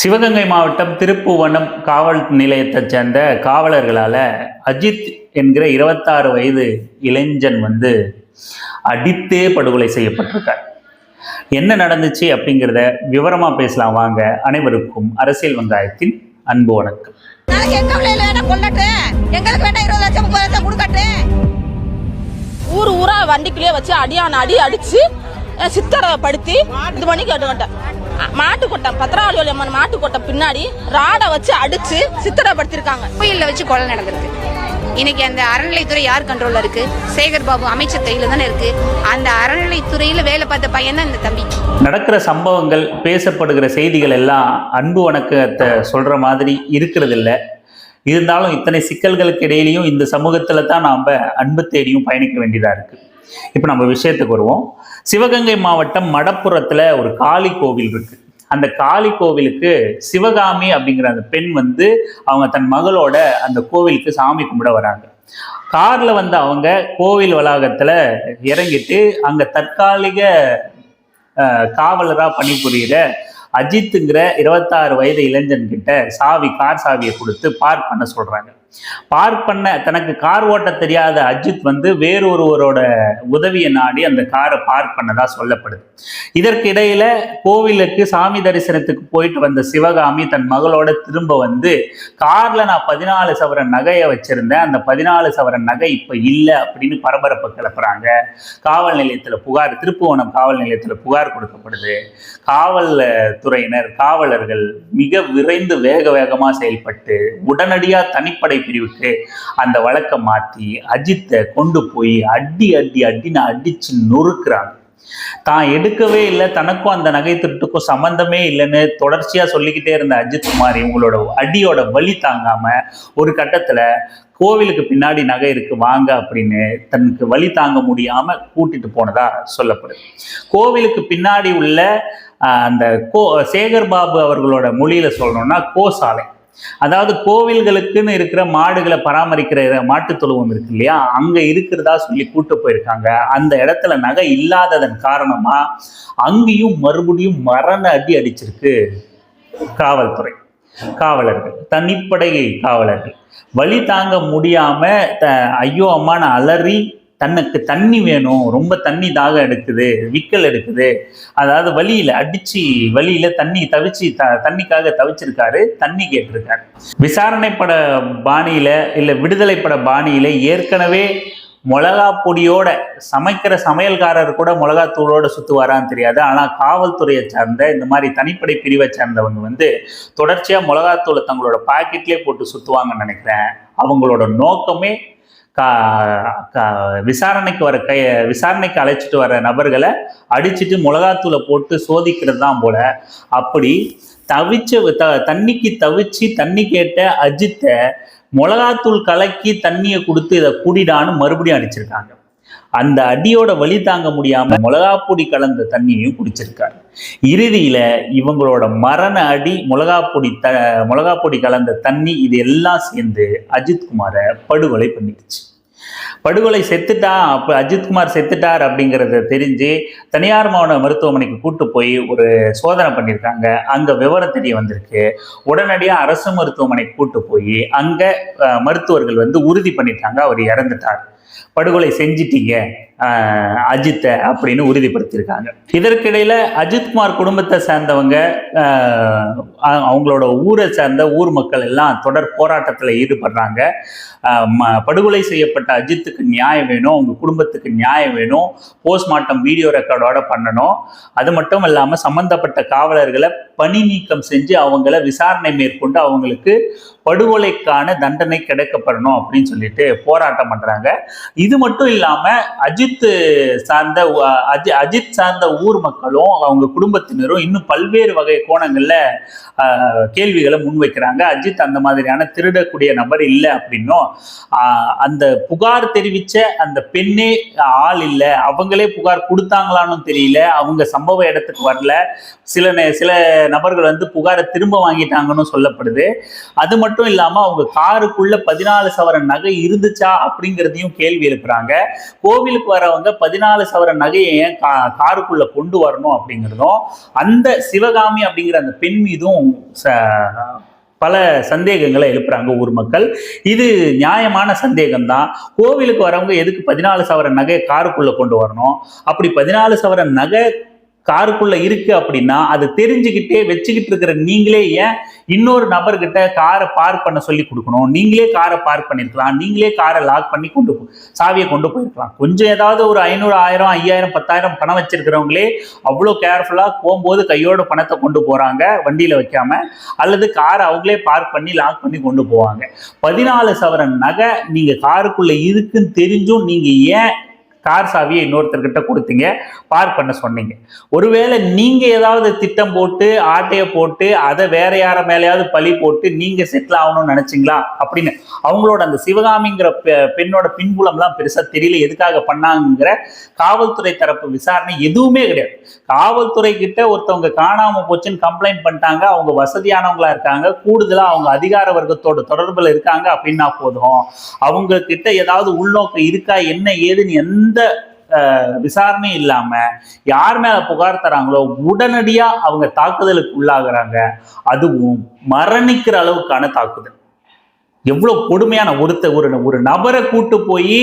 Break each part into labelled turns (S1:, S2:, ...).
S1: சிவகங்கை மாவட்டம் திருப்புவனம் காவல் நிலையத்தைச் சேர்ந்த காவலர்களால் அஜித் என்கிற இருபத்தாறு வயது இளைஞன் வந்து அடித்தே படுகொலை செய்யப்பட்டிருக்கார். என்ன நடந்துச்சு அப்படிங்கிறத விவரமா பேசலாம். வாங்க அனைவருக்கும் அரசியல் வெங்காயத்தின் அன்பு வணக்கம்.
S2: ஊர் ஊரா வண்டிக்குள்ளேயே வச்சு அடியான அடி அடிச்சு சித்திரப்படுத்தி இது பண்ணி கேட்டுக்கிட்டேன். மாட்டு கொட்டம் பத்திராவளி அம்மன் மாட்டு கொட்டம் பின்னாடி ராடை வச்சு அடிச்சு சித்திரப்படுத்திருக்காங்க.
S3: கோயில்ல வச்சு கொலை நடந்திருக்கு. இன்னைக்கு அந்த அறநிலைத்துறை யார் கண்ட்ரோல்ல இருக்கு? சேகர் பாபு அமைச்சர் கையில தானே இருக்கு. அந்த அறநிலைத்துறையில வேலை பார்த்த பையன் தான் இந்த தம்பி.
S1: நடக்கிற சம்பவங்கள் பேசப்படுகிற செய்திகள் எல்லாம் அன்பு வணக்கத்தை சொல்ற மாதிரி இருக்கிறது இல்ல இருந்தாலும் இத்தனை சிக்கல்களுக்கு இடையிலையும் இந்த சமூகத்துல தான் நாம அன்பு தேடியும் பயணிக்க வேண்டியதா இருக்கு. இப்போ நம்ம விஷயத்துக்கு வருவோம். சிவகங்கை மாவட்டம் மடப்புறத்துல ஒரு காளி கோவில் இருக்கு. அந்த காளி கோவிலுக்கு சிவகாமி அப்படிங்கிற அந்த பெண் வந்து அவங்க தன் மகளோட அந்த கோவிலுக்கு சாமி கும்பிட வராங்க. கார்ல வந்து அவங்க கோவில் வளாகத்துல இறங்கிட்டு அங்க தற்காலிக அஹ், காவலரா பணிபுரியிற அஜித்துங்கிற இருபத்தாறு வயது இளைஞன் கிட்ட சாவி கார் சாவியை கொடுத்து பார்க் பண்ண சொல்றாங்க. பார்க் பண்ண தனக்கு கார் ஓட்ட தெரியாத அஜித் வந்து வேறொருவரோட உதவியை நாடி அந்த காரை பார்க் பண்ணதா சொல்லப்படுது. இதற்கு இடையில கோவிலுக்கு சாமி தரிசனத்துக்கு போயிட்டு வந்த சிவகாமி தன் மகளோட திரும்ப வந்து கார்ல நான் பதினாலு சவரன் நகையை வச்சிருந்தேன். அந்த பதினாலு சவரன் நகை இப்ப இல்லை அப்படின்னு பரபரப்பு கிளப்புறாங்க. காவல் நிலையத்துல புகார் திருப்புவனம் காவல் நிலையத்துல புகார் கொடுக்கப்படுது. காவல் துறையினர் காவலர்கள் மிக விரைந்து வேக வேகமா செயல்பட்டு உடனடியா தனிப்படை பிரிவுக்கு அந்த வழக்கை மாத்தி அஜித்தை கொண்டு போய் அடி அடி அடின்னு அடிச்சு நொறுக்குறாங்க. தான் எடுக்கவே இல்லை தனக்கும் அந்த நகை திருட்டுக்கும் சம்பந்தமே இல்லைன்னு தொடர்ச்சியா சொல்லிக்கிட்டே இருந்த அஜித் குமார் இவங்களோட அடியோட வலி தாங்காம ஒரு கட்டத்துல கோவிலுக்கு பின்னாடி நகை இருக்கு வாங்க அப்படின்னு தனக்கு வழி தாங்க முடியாம கூட்டிட்டு போனதா சொல்லப்படுது. கோவிலுக்கு பின்னாடி உள்ள அந்த கோ சேகர் பாபு அவர்களோட மொழியில சொல்லணும்னா கோசாலை. அதாவது கோவில்களுக்குன்னு இருக்கிற மாடுகளை பராமரிக்கிற மாட்டுத் தொழுவம் இருக்கு இல்லையா? அங்க இருக்கிறதா சொல்லி கூட்டு போயிருக்காங்க. அந்த இடத்துல நகை இல்லாததன் காரணமா அங்கேயும் மறுபடியும் மரண அடி அடிச்சிருக்கு காவல்துறை காவலர்கள் தனிப்படை காவலர்கள். வழி தாங்க முடியாம ஐயோ அம்மான அலறி தனக்கு தண்ணி வேணும் ரொம்ப தண்ணி தாகம் எடுக்குது விக்கல் எடுக்குது. அதாவது வழியில அடிச்சு வழியில தண்ணி தவிச்சு த தண்ணிக்காக தவிச்சிருக்காரு தண்ணி கேட்டிருக்காரு. விசாரணை பட பாணியில இல்ல விடுதலை பட பாணியில ஏற்கனவே மிளகா பொடியோட சமைக்கிற சமையல்காரர் கூட மிளகாத்தூளோட சுத்துவாரான்னு தெரியாது. ஆனால் காவல்துறையை சார்ந்த இந்த மாதிரி தனிப்படை பிரிவை சார்ந்தவங்க வந்து தொடர்ச்சியாக மிளகாத்தூளை தங்களோட பாக்கெட்லேயே போட்டு சுற்றுவாங்கன்னு நினைக்கிறேன். அவங்களோட நோக்கமே விசாரணைக்கு வர கை விசாரணைக்கு அழைச்சிட்டு வர நபர்களை அடிச்சிட்டு மிளகாத்தூளை போட்டு சோதிக்கிறது தான் போல. அப்படி தவிச்ச த தண்ணிக்கு தவிச்சு தண்ணி கேட்ட அஜித்தை மிளகாத்தூள் கலக்கி தண்ணியை கொடுத்து இதை கூடிடான்னு மறுபடியும் அடிச்சிருக்காங்க. அந்த அடியோட வழி தாங்க முடியாம மிளகாப்பொடி கலந்த தண்ணியையும் குடிச்சிருக்காரு. இறுதியில இவங்களோட மரண அடி மிளகாப்பொடி த மிளகாப்பொடி கலந்த தண்ணி இது எல்லாம் சேர்ந்து அஜித்குமாரை படுகொலை பண்ணிடுச்சு. படுகொலை செத்துட்டா அப்ப அஜித்குமார் செத்துட்டார் அப்படிங்கிறத தெரிஞ்சு தனியார் மாவட்ட மருத்துவமனைக்கு கூட்டு போய் ஒரு சோதனை பண்ணியிருக்காங்க அங்க விவரம் தெரிய வந்திருக்கு. உடனடியாக அரசு மருத்துவமனைக்கு கூட்டு போய் அங்க மருத்துவர்கள் வந்து உறுதி பண்ணிட்டாங்க. அவர் இறந்துட்டார். படுகொலை செஞ்சிட்டீங்க. அஜித்தை அப்படின்னு உறுதிப்படுத்தியிருக்காங்க. இதற்கிடையில அஜித்குமார் குடும்பத்தை சேர்ந்தவங்க அவங்களோட ஊரை சேர்ந்த ஊர் மக்கள் எல்லாம் தொடர் போராட்டத்தில் ஈடுபடுறாங்க. ம- படுகொலை செய்யப்பட்ட அஜித்துக்கு நியாயம் வேணும் அவங்க குடும்பத்துக்கு நியாயம் வேணும் போஸ்ட்மார்ட்டம் வீடியோ ரெக்கார்டோட பண்ணணும். அது மட்டும் இல்லாமல் சம்பந்தப்பட்ட காவலர்களை பணி நீக்கம் செஞ்சு அவங்கள விசாரணை மேற்கொண்டு அவங்களுக்கு படுகொலைக்கான தண்டனை கிடைக்கப்படணும் அப்படின்னு சொல்லிட்டு போராட்டம் பண்றாங்க. இது மட்டும் இல்லாம அஜித் சார்ந்த அஜி அஜித் சார்ந்த ஊர் மக்களும் அவங்க குடும்பத்தினரும் இன்னும் பல்வேறு வகை கோணங்கள்ல கேள்விகளை முன்வைக்கிறாங்க. அஜித் அந்த மாதிரியான திருடக்கூடிய நபர் இல்லை அப்படின்னும் ஆஹ், அந்த புகார் தெரிவிச்ச அந்த பெண்ணே ஆள் இல்லை. அவங்களே புகார் கொடுத்தாங்களான்னு தெரியல. அவங்க சம்பவ இடத்துக்கு வரல. சில நே- சில நபர்கள் வந்து புகாரை திரும்ப வாங்கிட்டாங்கன்னு சொல்லப்படுது. அது மட்டும் மட்டும் இல்லாம அவங்க காருக்குள்ள பதினாலு சவரன் நகை இருந்துச்சா அப்படிங்கிறதையும் கேள்வி எழுப்புறாங்க. கோவிலுக்கு வரவங்க பதினாலு சவர நகையை ஏன் கா காருக்குள்ள கொண்டு வரணும் அப்படிங்கிறதும் அந்த சிவகாமி அப்படிங்கிற அந்த பெண் மீதும் ச- பல சந்தேகங்களை எழுப்புறாங்க ஊர் மக்கள். இது நியாயமான சந்தேகம்தான். கோவிலுக்கு வரவங்க எதுக்கு பதினாலு சவரன் நகை காருக்குள்ள கொண்டு வரணும்? அப்படி பதினாலு சவரன் நகை காருக்குள்ள இருக்கு அப்படின்னா அது தெரிஞ்சுக்கிட்டே வச்சுக்கிட்டு இருக்கிற நீங்களே ஏன் இன்னொரு நபர்கிட்ட காரை பார்க் பண்ண சொல்லி கொடுக்கணும்? நீங்களே காரை பார்க் பண்ணிருக்கலாம். நீங்களே காரை லாக் பண்ணி கொண்டு சாவியை கொண்டு போயிருக்கலாம். கொஞ்சம் ஏதாவது ஒரு ஐநூறு ஆயிரம் ஐயாயிரம் பத்தாயிரம் பணம் வச்சிருக்கிறவங்களே அவ்வளோ கேர்ஃபுல்லாக போகும்போது கையோட பணத்தை கொண்டு போறாங்க வண்டியில வைக்காம அல்லது காரை அவங்களே பார்க் பண்ணி லாக் பண்ணி கொண்டு போவாங்க. பதினாலு சவரன் நகை நீங்க காருக்குள்ள இருக்குன்னு தெரிஞ்சும் நீங்க ஏன் கார் சாவியை இன்னொருத்தர்கிட்ட கொடுத்தீங்க பார்க் பண்ண சொன்னீங்க. ஒருவேளை நீங்க ஏதாவது திட்டம் போட்டு ஆட்டையை போட்டு அதை வேற யார மேலேயாவது பழி போட்டு நீங்க செட்டில் ஆகணும்னு நினச்சிங்களா? அப்படின்னு. அவங்களோட அந்த சிவகாமிங்கிற பெண்ணோட பின்புலம்லாம் பெருசா தெரியல எதுக்காக பண்ணாங்கிற காவல்துறை தரப்பு விசாரணை எதுவுமே கிடையாது. காவல்துறை கிட்ட ஒருத்தவங்க காணாம போச்சுன்னு கம்ப்ளைண்ட் பண்ணிட்டாங்க அவங்க வசதியானவங்களா இருக்காங்க கூடுதலா அவங்க அதிகார வர்க்கத்தோட தொடர்புல இருக்காங்க அப்படின்னா போதும். அவங்க கிட்ட ஏதாவது உள்நோக்கம் இருக்கா என்ன ஏதுன்னு எந்த அஹ், விசாரணை இல்லாம யார் மேல புகார் தராங்களோ உடனடியா அவங்க தாக்குதலுக்கு உள்ளாகுறாங்க. அதுவும் மரணிக்கிற அளவுக்கான தாக்குதல். எவ்வளவு கொடுமையான ஒருத்த ஒரு ஒரு நபரை கூட்டு போய்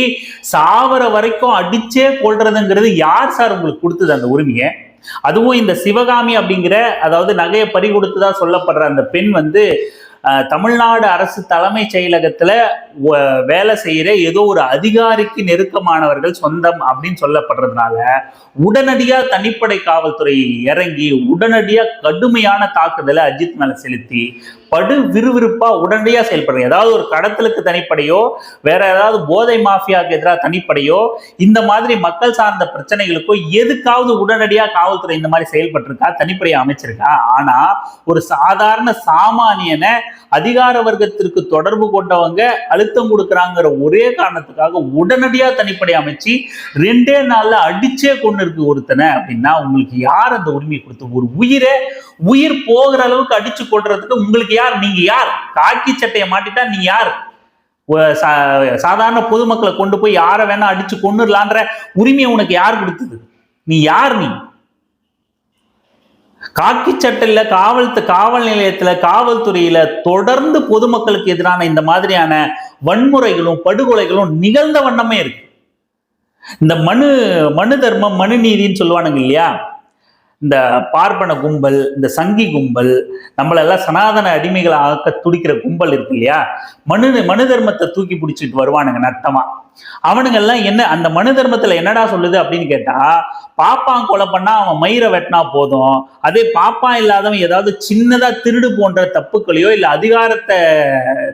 S1: சாவர வரைக்கும் அடிச்சே கொள்றதுங்கிறது யார் சார் உங்களுக்கு கொடுத்தது அந்த உரிமையை? அதுவும் இந்த சிவகாமி அப்படிங்கிற அதாவது நகையை பறி கொடுத்ததா சொல்லப்படுற அந்த பெண் வந்து தமிழ்நாடு அரசு தலைமைச் செயலகத்துல வேலை செய்யற ஏதோ ஒரு அதிகாரிக்கு நெருக்கமானவர்கள் சொந்தம் அப்படின்னு சொல்லப்படுறதுனால உடனடியா தனிப்படை காவல்துறை இறங்கி உடனடியா கடுமையான தாக்குதலை அஜித் மேல செலுத்தி படு விறுவிறுப்பா உடனடியா செயல்படுறீங்க ஏதாவது ஒரு கடத்தலுக்கு தனிப்படையோ வேற ஏதாவது போதை மாஃபியாவுக்கு எதிராக தனிப்படையோ இந்த மாதிரி மக்கள் சார்ந்த பிரச்சனைகளுக்கோ எதுக்காவது உடனடியா காவல்துறை இந்த மாதிரி செயல்பட்டிருக்கா? தனிப்படையை அமைச்சிருக்கா? ஆனா ஒரு சாதாரண சாமானியனை அதிகார வர்க்கத்திற்கு தொடர்பு கொண்டவங்க அழுத்தம் கொடுக்குறாங்கிற ஒரே காரணத்துக்காக உடனடியா தனிப்படை அமைச்சு ரெண்டே நாள்ல அடிச்சே கொண்டு இருக்கு ஒருத்தனை அப்படின்னா உங்களுக்கு யார் அந்த உரிமையை கொடுத்து? ஒரு உயிரை உயிர் போகிற அளவுக்கு அடிச்சு கொள்றதுக்கு உங்களுக்கு யார் நீங்க யார்? காக்கி சட்டையை மாட்டிட்டா நீ யார்? சாதாரண பொதுமக்களை கொண்டு போய் யாரை வேணா அடிச்சு கொண்டுடலான்ற உரிமையை உனக்கு யார் கொடுத்தது? நீ யார் நீ? காக்கி சட்டையில காவல் காவல் நிலையத்துல காவல்துறையில தொடர்ந்து பொதுமக்களுக்கு எதிரான இந்த மாதிரியான வன்முறைகளும் படுகொலைகளும் நிகழ்ந்த வண்ணமே இருக்கு. இந்த மனு மனு தர்மம் மனு நீதின்னு சொல்லுவானுங்க இல்லையா? இந்த பார்ப்பன கும்பல் இந்த சங்கி கும்பல் நம்மளெல்லாம் சனாதன அடிமைகளை ஆக்க துடிக்கிற கும்பல் இருக்கு இல்லையா? மனு மனு தர்மத்தை தூக்கி பிடிச்சிட்டு வருவானுங்க நத்தமா. அவனுங்க எல்லாம் என்ன அந்த மனு தர்மத்துல என்னடா சொல்லுது அப்படின்னு கேட்டா பாப்பான் கொலை பண்ணா அவன் மயிரை வெட்டினா போதும். அதே பாப்பான் இல்லாதவன் ஏதாவது சின்னதா திருடு போன்ற தப்புக்களையோ இல்ல அதிகாரத்தை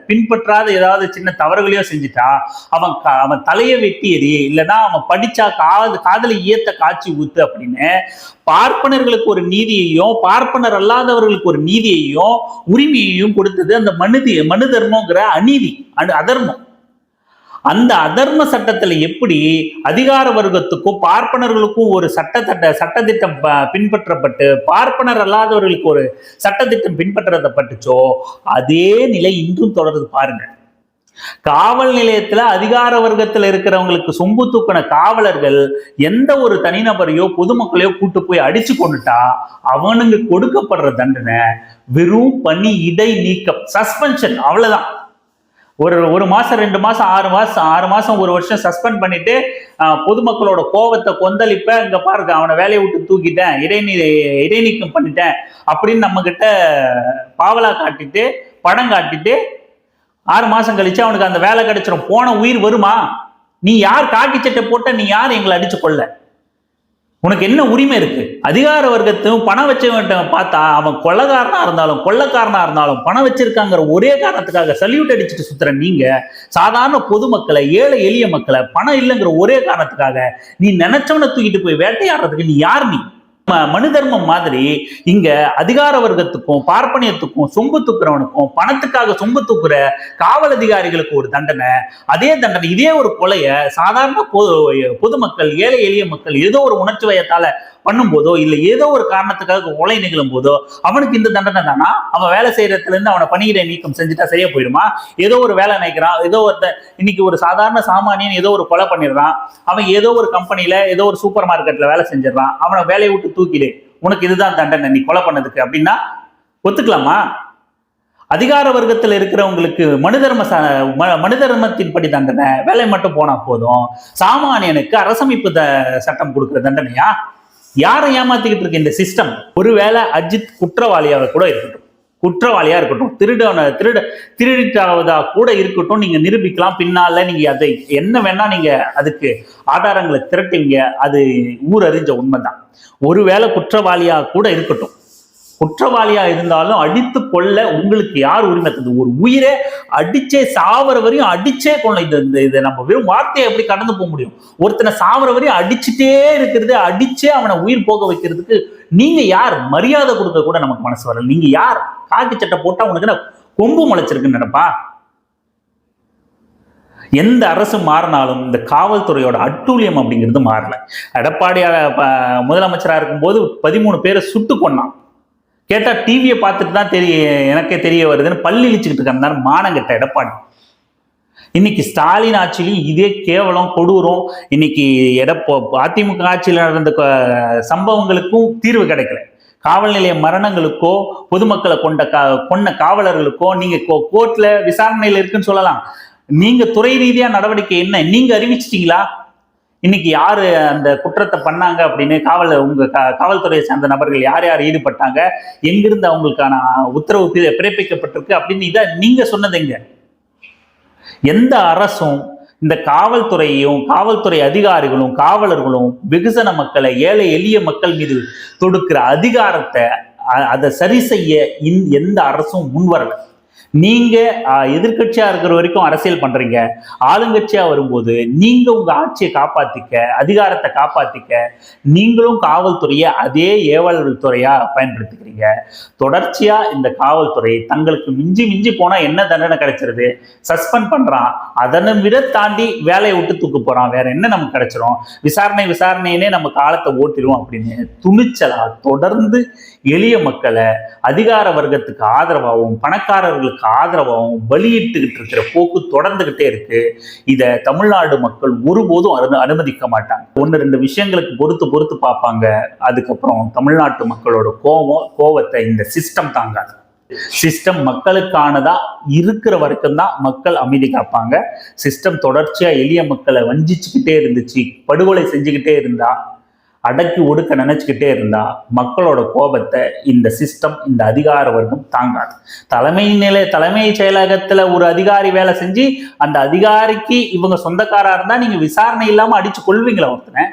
S1: பின்பற்றாத ஏதாவது சின்ன தவறுகளையோ செஞ்சுட்டா அவன் க- அவன் தலையை வெட்டி எறி இல்லைன்னா அவன் படிச்சா காது காதலை ஈயத்த காட்சி ஊத்து அப்படின்னு பார்ப்பன பார்ப்பனர்களுக்கு ஒரு நீதியையும் பார்ப்பனர் அல்லாதவர்களுக்கு ஒரு நீதியையும் உரிமையையும் கொடுத்தது அந்த மனுதி மனு தர்மங்கிற அநீதி அதர்மம். அந்த அதர்ம சட்டத்துல எப்படி அதிகார வர்க்கத்துக்கும் பார்ப்பனர்களுக்கும் ஒரு சட்டத்தட்ட சட்டத்திட்டம் பின்பற்றப்பட்டு பார்ப்பனர் அல்லாதவர்களுக்கு ஒரு சட்டத்திட்டம் பின்பற்றப்பட்டுச்சோ அதே நிலை இன்றும் தொடருது பாருங்க காவல் நிலையத்துல அதிகார வர்க்கத்துல இருக்கிறவங்களுக்கு சொம்பு தூக்கின காவலர்கள் எந்த ஒரு தனிநபரையோ பொதுமக்களையோ கூட்டு போய் அடிச்சு கொண்டுட்டா அவனுங்க கொடுக்கப்படுற தண்டனை வெறும் பணி இடை நீக்கம் சஸ்பென்ஷன் அவ்வளவுதான். ஒரு ஒரு மாசம் ரெண்டு மாசம் ஆறு மாசம் ஆறு மாசம் ஒரு வருஷம் சஸ்பெண்ட் பண்ணிட்டு பொதுமக்களோட கோவத்தை கொந்தளிப்ப இங்க பாருங்க அவனை வேலையை விட்டு தூக்கிட்டேன் இடைநீ இடைநீக்கம் பண்ணிட்டேன் அப்படின்னு நம்ம கிட்ட பாவலா காட்டிட்டு படம் காட்டிட்டு ஆறு மாசம் கழிச்சு அவனுக்கு அந்த வேலை கிடைச்சிரும். போன உயிர் வருமா? நீ யார் காக்கி சட்டை போட்ட நீ யார் எங்களை அடிச்சு கொள்ள உனக்கு என்ன உரிமை இருக்கு? அதிகார வர்க்கத்தையும் பணம் வச்சவன்ட்ட பார்த்தா அவன் கொள்ளக்காரனா இருந்தாலும் கொள்ளக்காரனா இருந்தாலும் பணம் வச்சிருக்காங்கிற ஒரே காரணத்துக்காக சல்யூட் அடிச்சுட்டு சுத்துற நீங்க சாதாரண பொதுமக்களை ஏழை எளிய மக்களை பணம் இல்லைங்கிற ஒரே காரணத்துக்காக நீ நினைச்சவனை தூக்கிட்டு போய் வேட்டையாடுறதுக்கு நீ யார் நீ? மனு தர்மம் மாதிரி இங்க அதிகார வர்க்கத்துக்கும் பார்ப்பனியத்துக்கும் சொம்பு தூக்குறவனுக்கும் பணத்துக்காக சொம்பு தூக்குற காவல் அதிகாரிகளுக்கு ஒரு தண்டனை. அதே தண்டனை இதே ஒரு கொலைய சாதாரண பொது பொதுமக்கள் ஏழை எளிய மக்கள் ஏதோ ஒரு உணர்ச்சி வயத்தால பண்ணும்போதோ இல்ல ஏதோ ஒரு காரணத்துக்காக கொலை நிகழும் போதோ அவனுக்கு இந்த தண்டனை தானா? அவன் வேலை செய்யறதுல இருந்து அவனை பணியிட நீக்கம் செஞ்சுட்டா சரியா போயிடுமா? ஏதோ ஒரு வேலை நினைக்கிறான் ஏதோ ஒருத்த இன்னைக்கு ஒரு சாதாரண சாமானியன் ஏதோ ஒரு கொலை பண்ணிடுறான். அவன் ஏதோ ஒரு கம்பெனில ஏதோ ஒரு சூப்பர் மார்க்கெட்ல வேலை செஞ்சிடறான். அவனை வேலையை விட்டு தூக்கிடு. உனக்கு இதுதான் தண்டனை நீ கொலை பண்ணதுக்கு. அப்படின்னா ஒத்துக்கலாமா? அதிகார வர்க்கத்தில் இருக்கிறவங்களுக்கு மனுதர்ம ச- ம- தண்டனை வேலை மட்டும் போனா போதும். சாமானியனுக்கு அரசமைப்பு த- சட்டம் கொடுக்கிற தண்டனையா? யாரை ஏமாத்திக்கிட்டு இருக்கு இந்த சிஸ்டம் ஒருவேளை அஜித் குற்றவாளியாக கூட இருக்கட்டும். குற்றவாளியாக இருக்கட்டும் திருடன திருட திருடிட்டாவதா கூட இருக்கட்டும் நீங்கள் நிரூபிக்கலாம். பின்னால் நீங்கள் அதை என்ன வேணால் நீங்கள் அதுக்கு ஆதாரங்களை திரட்டுவீங்க. அது ஊர் அறிஞ்ச உண்மைதான். ஒருவேளை குற்றவாளியாக கூட இருக்கட்டும். குற்றவாளியாக இருந்தாலும் அடித்து கொள்ள உங்களுக்கு யார் உரிமை தந்தது? ஒரு உயிரை அடிச்சே சாவர வரையும் அடிச்சே கொள்ள இந்த இந்த இதை நம்ம வெறும் வார்த்தையை எப்படி கடந்து போக முடியும்? ஒருத்தனை சாவர வரையும் அடிச்சுட்டே இருக்கிறது அடிச்சே அவனை உயிர் போக வைக்கிறதுக்கு நீங்க யார்? மரியாதை கொடுக்க கூட நமக்கு மனசு வரல. நீங்க யார்? காக்கி சட்டை போட்டா உனக்கு என்ன கொம்பு முளைச்சிருக்குன்னு நினைப்பா? எந்த அரசு மாறினாலும் இந்த காவல்துறையோட அட்டூழியம் அப்படிங்கிறது மாறல. எடப்பாடி அஹ், முதலமைச்சரா இருக்கும்போது பதிமூணு பேரை சுட்டு கொண்டான் கேட்டா டிவியை பார்த்துட்டு தான் தெரிய எனக்கே தெரிய வருதுன்னு பள்ளி இழிச்சுக்கிட்டு இருக்காங்க மானம் கெட்ட எடப்பாடி. இன்னைக்கு ஸ்டாலின் ஆட்சியிலும் இதே கேவலம் கொடூரம். இன்னைக்கு எடப்போ அதிமுக ஆட்சியில் நடந்த சம்பவங்களுக்கும் தீர்வு கிடைக்கல. காவல் நிலைய மரணங்களுக்கோ பொதுமக்களை கொண்ட கா கொண்ட காவலர்களுக்கோ நீங்க கோ- கோர்ட்ல விசாரணையில் இருக்குன்னு சொல்லலாம். நீங்க துறை ரீதியா நடவடிக்கை என்ன? நீங்க அறிவிச்சிட்டீங்களா? இன்னைக்கு யாரு அந்த குற்றத்தை பண்ணாங்க அப்படின்னு காவல் உங்க காவல்துறையை சார்ந்த நபர்கள் யார் யார் ஈடுபட்டாங்க? எங்கிருந்து அவங்களுக்கான உத்தரவு பிறப்பிக்கப்பட்டிருக்கு அப்படின்னு இதை நீங்க சொன்னதுங்க எந்த அரசும் இந்த காவல்துறையையும் காவல்துறை அதிகாரிகளும் காவலர்களும் வெகுஜன மக்களை ஏழை எளிய மக்கள் மீது தொடுக்கிற அதிகாரத்தை அதை சரி செய்ய இந் எந்த அரசும் முன்வரலை. நீங்க அஹ், இருக்கிற வரைக்கும் அரசியல் பண்றீங்க. ஆளுங்கட்சியா வரும்போது நீங்க உங்க ஆட்சியை காப்பாத்திக்க அதிகாரத்தை காப்பாத்திக்க நீங்களும் காவல்துறையை அதே ஏவல் துறையா பயன்படுத்திக்கிறீங்க. தொடர்ச்சியா இந்த காவல்துறை தங்களுக்கு மிஞ்சி மிஞ்சி போனா என்ன தண்டனை கிடைச்சிருது? சஸ்பெண்ட் பண்றான். அதனை விட தாண்டி வேலையை விட்டு தூக்கு போறான். வேற என்ன நமக்கு கிடைச்சிரும்? விசாரணை விசாரணையினே நம்ம காலத்தை ஓட்டிடுவோம் அப்படின்னு துணிச்சலா தொடர்ந்து எளிய மக்களை அதிகார வர்க்கத்துக்கு ஆதரவாகவும் பணக்காரர்களுக்கு ஆதரவாகவும் வெளியிட்டுக்கிட்டு இருக்கிற போக்கு தொடர்ந்துகிட்டே இருக்கு. இதை தமிழ்நாடு மக்கள் ஒருபோதும் அனு அனுமதிக்க மாட்டாங்க. ஒன்று ரெண்டு விஷயங்களுக்கு பொறுத்து பொறுத்து பார்ப்பாங்க. அதுக்கப்புறம் தமிழ்நாட்டு மக்களோட கோபம் கோபத்தை இந்த சிஸ்டம் தாங்காது. சிஸ்டம் மக்களுக்கானதா இருக்கிற வரைக்கும் தான் மக்கள் அமைதி காப்பாங்க. சிஸ்டம் தொடர்ச்சியா எளிய மக்களை வஞ்சிச்சுக்கிட்டே இருந்துச்சு படுகொலை செஞ்சுக்கிட்டே இருந்தா அடக்கி ஒடுக்க நினைச்சுக்கிட்டே இருந்தா மக்களோட கோபத்தை இந்த சிஸ்டம் இந்த அதிகார வர்க்கம் தாங்காது. தலைமை நிலை தலைமை செயலகத்துல ஒரு அதிகாரி வேலை செஞ்சு அந்த அதிகாரிக்கு இவங்க சொந்தக்காரா இருந்தா நீங்க விசாரணை இல்லாம அடிச்சு கொள்வீங்களா ஒருத்தனை?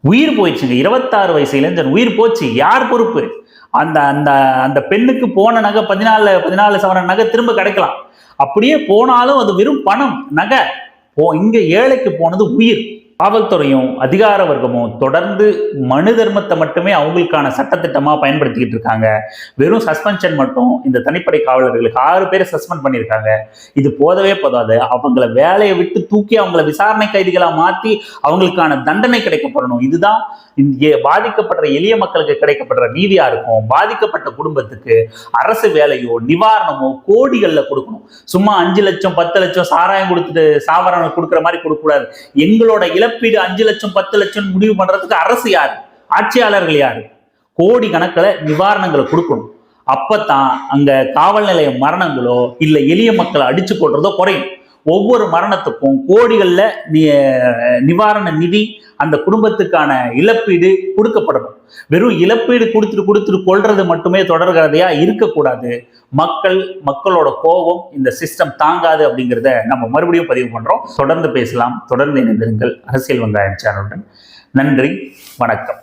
S1: உயிர் போயிடுச்சுங்க. இருபத்தாறு வயசு இளைஞன் உயிர் போச்சு. யார் பொறுப்பு? அந்த அந்த அந்த பெண்ணுக்கு போன நகை பதினாலு பதினாலு சவரன் நகை திரும்ப கிடைக்கலாம். அப்படியே போனாலும் அது வெறும் பணம் நகை. போ இங்க ஏழைக்கு போனது உயிர். காவல்துறையும் அதிகார வர்க்கமும் தொடர்ந்து மனு தர்மத்தை மட்டுமே அவங்களுக்கான சட்டத்திட்டமாக பயன்படுத்திக்கிட்டு இருக்காங்க. வெறும் சஸ்பென்ஷன் மட்டும் இந்த தனிப்படை காவலர்களுக்கு ஆறு பேரை சஸ்பெண்ட் பண்ணியிருக்காங்க. இது போதவே போதாது. அவங்கள வேலையை விட்டு தூக்கி அவங்கள விசாரணை கைதிகளாக மாற்றி அவங்களுக்கான தண்டனை கிடைக்கப்படணும். இதுதான் இங்கே பாதிக்கப்படுற எளிய மக்களுக்கு கிடைக்கப்படுற நீதியா இருக்கும். பாதிக்கப்பட்ட குடும்பத்துக்கு அரசு வேலையோ நிவாரணமோ கோடிகளில் கொடுக்கணும். சும்மா அஞ்சு லட்சம் பத்து லட்சம் சாராயம் கொடுத்துட்டு சாவரம் கொடுக்குற மாதிரி கொடுக்கக்கூடாது. எங்களோட இழப்பீடு அஞ்சு லட்சம் பத்து லட்சம் முடிவு பண்றதுக்கு அரசு யாரு? ஆட்சியாளர்கள் யாரு? கோடி கணக்கில் நிவாரணங்களை கொடுக்கணும். அப்பத்தான் அங்க காவல் நிலைய மரணங்களோ இல்ல எளிய மக்களை அடிச்சு போடுறதோ குறையும். ஒவ்வொரு மரணத்துக்கும் கோடிகளில் நி- நிவாரண நிதி அந்த குடும்பத்துக்கான இழப்பீடு கொடுக்கப்படணும். வெறும் இழப்பீடு கொடுத்துட்டு கொடுத்துட்டு கொள்றது மட்டுமே தொடர்கிறதையா இருக்கக்கூடாது. மக்கள் மக்களோட கோபம் இந்த சிஸ்டம் தாங்காது அப்படிங்கிறத நம்ம மறுபடியும் பதிவு பண்றோம். தொடர்ந்து பேசலாம். தொடர்ந்து இணைந்திருங்கள். அரசியல் வெங்காயம் சேனலுடன். நன்றி. வணக்கம்.